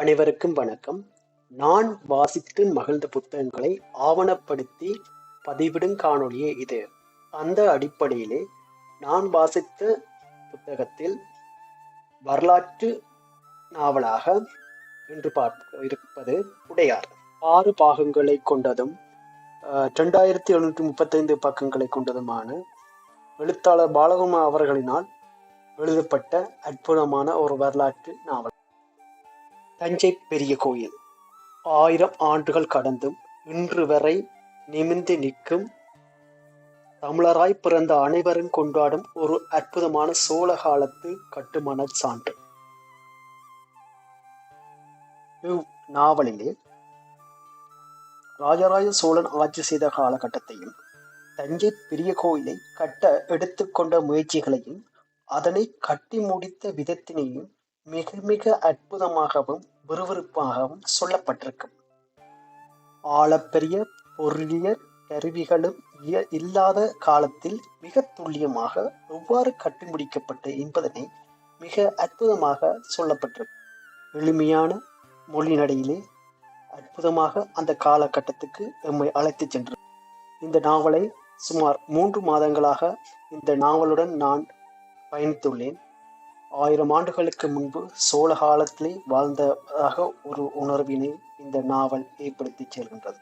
அனைவருக்கும் வணக்கம். நான் வாசித்து மகிழ்ந்த புத்தகங்களை ஆவணப்படுத்தி பதிவிடும் காணொளியே இது. அந்த அடிப்படையிலே நான் வாசித்த புத்தகத்தில் வரலாற்று நாவலாக இன்று பார்க்க இருப்பது உடையார். ஆறு பாகங்களை கொண்டதும் ரெண்டாயிரத்தி எழுநூற்றி முப்பத்தைந்து பக்கங்களை கொண்டதுமான எழுத்தாளர் பாலகுமா அவர்களினால் எழுதப்பட்ட அற்புதமான ஒரு வரலாற்று நாவல். தஞ்சை பெரிய கோயில். ஆயிரம் ஆண்டுகள் கடந்தும் இன்று வரை நிமிர்ந்து நிற்கும். தமிழராய் பிறந்த அனைவரும் கொண்டாடும் ஒரு அற்புதமான சோழ காலத்து கட்டுமான சான்று. நாவலிலே ராஜராஜ சோழன் ஆட்சி செய்த காலகட்டத்தையும் தஞ்சை பெரிய கோயிலை கட்ட எடுத்துக்கொண்ட முயற்சிகளையும் அதனை கட்டி முடித்த விதத்தினையும் மிக மிக அற்புதமாகவும் விறுவிறுப்பாகவும் சொல்லப்பட்டிருக்கும். ஆழப்பெரிய பொருளியல் கருவிகளும் இல்லாத காலத்தில் மிக துல்லியமாக எவ்வாறு கட்டுமுடிக்கப்பட்டு என்பதனை மிக அற்புதமாக சொல்லப்பட்டிருக்கு எளிமையான மொழி நடையிலே அற்புதமாக அந்த காலகட்டத்துக்கு எம்மை அழைத்து சென்று இந்த நாவலை சுமார் மூன்று மாதங்களாக இந்த நாவலுடன் நான் பயணித்துள்ளேன். ஆயிரம் ஆண்டுகளுக்கு முன்பு சோழ காலத்திலே வாழ்ந்ததாக ஒரு உணர்வினை இந்த நாவல் ஏற்படுத்தி செல்கின்றது